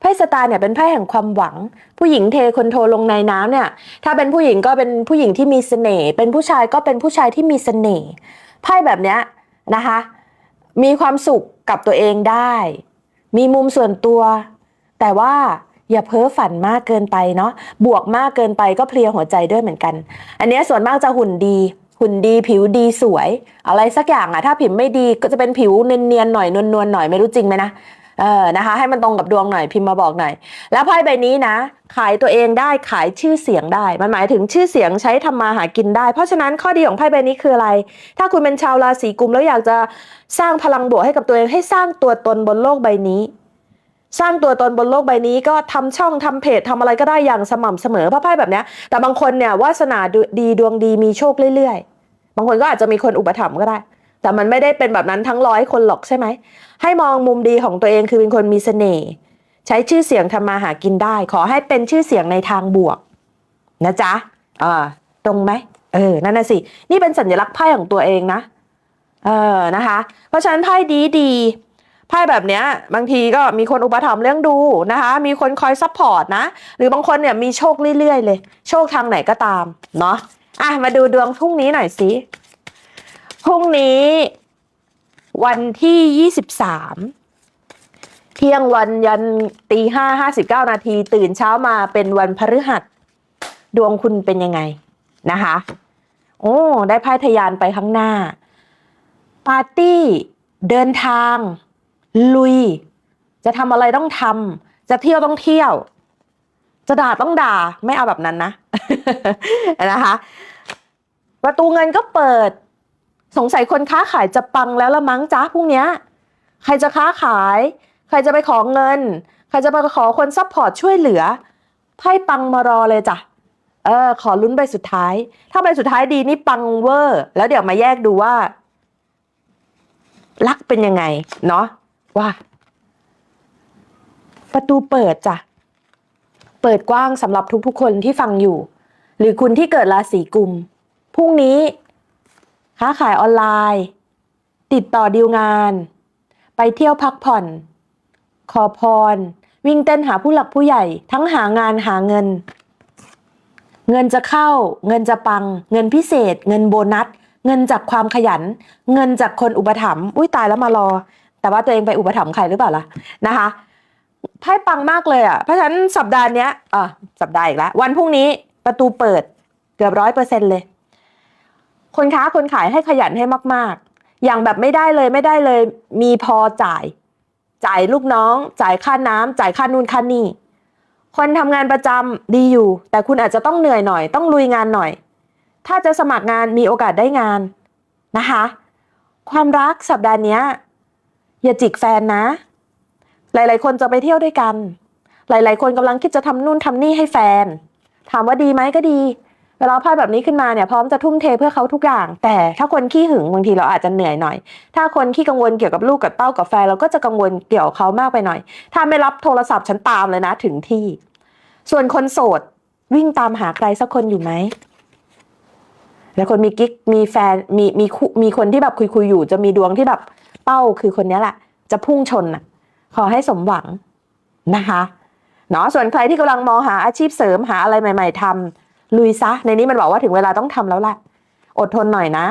ไพ่สตาร์เนี่ยเป็นไพ่แห่งความหวัง ผู้หญิงเทคนโทลงในน้ำเนี่ย ถ้าเป็นผู้หญิงก็เป็นผู้หญิงที่มีเสน่ห์เป็นผู้ชายก็เป็นผู้ชายที่มีเสน่ห์ไพ่แบบเนี้ยนะคะ มีความสุขกับตัวเองได้ มีมุมส่วนตัว แต่ว่าอย่าเพ้อฝันมากเกินไปเนาะบวกมากเกินไปก็เพลียหัวใจด้วยเหมือนกัน อันนี้ส่วนมากจะหุ่นดีหุ่นดีผิวดีสวย อะไรสักอย่างอะถ้าผิวไม่ดีก็จะเป็นผิวเนียนๆหน่อยนวลๆหน่อยไม่รู้จริงไหมนะ เออนะคะ ให้มันตรงกับดวงหน่อยพิมพ์มาบอกหน่อย แล้วไพ่ใบนี้นะ ขายตัวเองได้ขายชื่อเสียงได้ มันหมายถึงชื่อเสียงใช้ทำมาหากินได้ เพราะฉะนั้นข้อดีของไพ่ใบนี้คืออะไร ถ้าคุณเป็นชาวราศีกุมแล้วอยากจะสร้างพลังบวกให้กับตัวเองให้สร้างตัวตนบนโลกใบนี้สร้างตัวตนบนโลกใบนี้ก็ทำช่องทำเพจทำอะไรก็ได้อย่างสม่ำเสมอเพราะไพ่แบบนี้แต่บางคนเนี่ยวาสนาดีดวงดีมีโชคเรื่อยๆ บางคนก็อาจจะมีคนอุปถัมภ์ก็ได้ แต่มันไม่ได้เป็นแบบนั้นทั้งร้อยคนหรอกใช่ไหม ให้มองมุมดีของตัวเองคือเป็นคนมีเสน่ห์ใช้ชื่อเสียงทำมาหากินได้ ขอให้เป็นชื่อเสียงในทางบวก นะจ๊ะอ่าตรงไหมเออนั่นน่ะสิ นี่เป็นสัญลักษณ์ไพ่ของตัวเองนะเออนะคะ เพราะฉะนั้นไพ่ดีดีไพ่แบบเนี้ยบางทีก็มีคนอุปถัมภ์เลี้ยงดูนะคะ มีคนคอยซัพพอร์ตนะ หรือบางคนเนี่ยมีโชคเรื่อยๆเลย โชคทางไหนก็ตามเนาะอะมาดูดวงพรุ่งนี้หน่อยสิ พรุ่งนี้ วันที่ 23 เที่ยงวันยันตีห้าห้าสิบเก้านาที ตื่นเช้ามาเป็นวันพฤหัส ดวงคุณเป็นยังไงนะคะ โอ้ ได้ไพ่ทะยานไปข้างหน้า ปาร์ตี้ เดินทาง ลุย จะทำอะไรต้องทำจะเที่ยวต้องเที่ยว จะด่าต้องด่าไม่เอาแบบนั้นนะนะคะ ประตูเงินก็เปิด สงสัยคนค้าขายจะปังแล้วละมั้งจ้าพรุ่งนี้ใครจะค้าขาย ใครจะไปขอเงิน ใครจะไปขอคนซัพพอร์ตช่วยเหลือไพ่ปังมารอเลยจ้ะเออ ขอลุ้นใบสุดท้าย ถ้าใบสุดท้ายดีนี่ปังเวอร์ แล้วเดี๋ยวมาแยกดูว่า รักเป็นยังไง เนาะว่า ประตูเปิดจ้ะ เปิดกว้างสำหรับทุกๆคนที่ฟังอยู่ หรือคุณที่เกิดราศีกุมพรุ่งนี้ ค้าขายออนไลน์ ติดต่อดีลงาน ไปเที่ยวพักผ่อน ขอพร วิ่งเต้นหาผู้หลักผู้ใหญ่ ทั้งหางานหาเงิน เงินจะเข้า เงินจะปัง เงินพิเศษ เงินโบนัส เงินจากความขยัน เงินจากคนอุปถัมภ์อุ้ยตายแล้วมารอ แต่ว่าตัวเองไปอุปถัมภ์ใครหรือเปล่าล่ะนะคะไพ่ปังมากเลยอะเพราะฉะนั้นสัปดาห์นี้อะสัปดาห์อีกแล้ววันพรุ่งนี้ประตูเปิดเกือบร้อยเปอร์เซ็นต์เลย คนค้าคนขายให้ขยันให้มาก ๆ อย่างแบบไม่ได้เลยไม่ได้เลย มีพอจ่าย จ่ายลูกน้อง จ่ายค่าน้ำจ่ายค่านู่นค่านี่ คนทำงานประจำดีอยู่ แต่คุณอาจจะต้องเหนื่อยหน่อย ต้องลุยงานหน่อย ถ้าจะสมัครงานมีโอกาสได้งานนะคะ ความรักสัปดาห์นี้อย่าจิกแฟนนะ หลาย ๆ คนจะไปเที่ยวด้วยกัน หลาย ๆ คนกำลังคิดจะทำนู่นทำนี่ให้แฟน ถามว่าดีไหมก็ดี เวลาไพ่แบบนี้ขึ้นมาเนี่ยพร้อมจะทุ่มเทเพื่อเขาทุกอย่าง แต่ถ้าคนขี้หึงบางทีเราอาจจะเหนื่อยหน่อย ถ้าคนขี้กังวลเกี่ยวกับลูกกับเต้ากับแฟนเราก็จะกังวลเกี่ยวกับเขามากไปหน่อย ถ้าไม่รับโทรศัพท์ฉันตามเลยนะถึงที่ ส่วนคนโสดวิ่งตามหาใครสักคนอยู่ไหมแล้วคนมีกิ๊กมีแฟนมีมีมีคนที่แบบคุยคุยอยู่ จะมีดวงที่แบบเป้าคือคนนี้แหละ จะพุ่งชนน่ะ ขอให้สมหวังนะคะเนาะส่วนใครที่กำลังมองหาอาชีพเสริมหาอะไรใหม่ ๆทำ ลุยซะ ในนี้มันบอกว่าถึงเวลาต้องทำแล้วแหละอดทนหน่อยนะ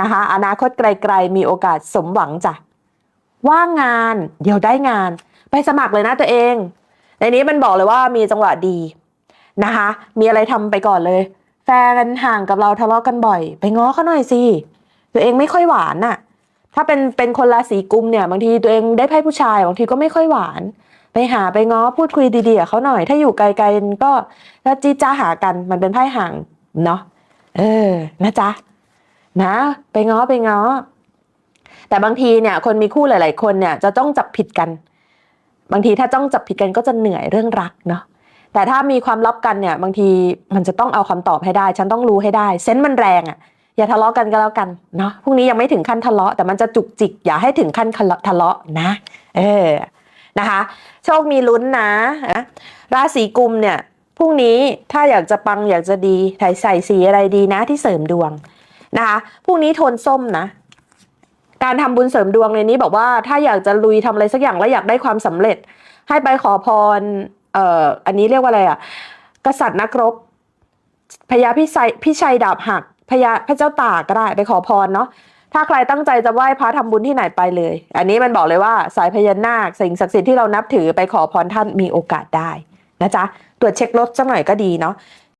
นะคะ อนาคตไกลๆมีโอกาสสมหวังจ้ะว่างงานเดี๋ยวได้งาน ไปสมัครเลยนะตัวเอง ในนี้มันบอกเลยว่ามีจังหวะดีนะคะ มีอะไรทำไปก่อนเลย แฟนห่างกับเราทะเลาะกันบ่อย ไปง้อเขาหน่อยสิตัวเองไม่ค่อยหวานน่ะ ถ้าเป็นเป็นคนราศีกุมเนี่ยบางทีตัวเองได้ไพ่ผู้ชายบางทีก็ไม่ค่อยหวาน ไปหาไปง้อพูดคุยดีๆกับเขาหน่อย ถ้าอยู่ไกลๆก็ถ้าจีจ้าหากันมันเป็นไพ่ห่างเนาะเออนะจ๊ะนะ ไปง้อไปง้อ แต่บางทีเนี่ย คนมีคู่หลาย ๆ คนเนี่ย จะต้องจับผิดกัน บางทีถ้าต้องจับผิดกันก็จะเหนื่อยเรื่องรักเนาะแต่ถ้ามีความลับกันเนี่ย บางทีมันจะต้องเอาคำตอบให้ได้ ฉันต้องรู้ให้ได้ เซนส์มันแรงอะ่ะอย่าทะเลาะกันก็แล้วกันเนาะพรุ่งนี้ยังไม่ถึงขั้นทะเลาะแต่มันจะจุกจิก อย่าให้ถึงขั้นทะเลาะนะ เออ นะคะ โชคมีลุ้นนะราศีกุมเนี่ยพรุ่งนี้ถ้าอยากจะปังอยากจะดีใส่ใส่สีอะไรดีนะที่เสริมดวงนะคะพรุ่งนี้โทนส้มนะ การทำบุญเสริมดวงในนี้บอกว่าถ้าอยากจะลุยทำอะไรสักอย่างแล้วอยากได้ความสำเร็จ ให้ไปขอพรเอ่ออันนี้เรียกว่าอะไรอะกษัตริย์นักรบพญาพิชัยพิชัยดาบหักพญาพระเจ้าตากก็ได้ไปขอพรเนาะ ถ้าใครตั้งใจจะไหว้พระทำบุญที่ไหนไปเลย อันนี้มันบอกเลยว่าสายพญานาคสิ่งศักดิ์สิทธิ์ที่เรานับถือไปขอพรท่านมีโอกาสได้นะจ๊ะตรวจเช็ครถสักหน่อยก็ดีเนาะ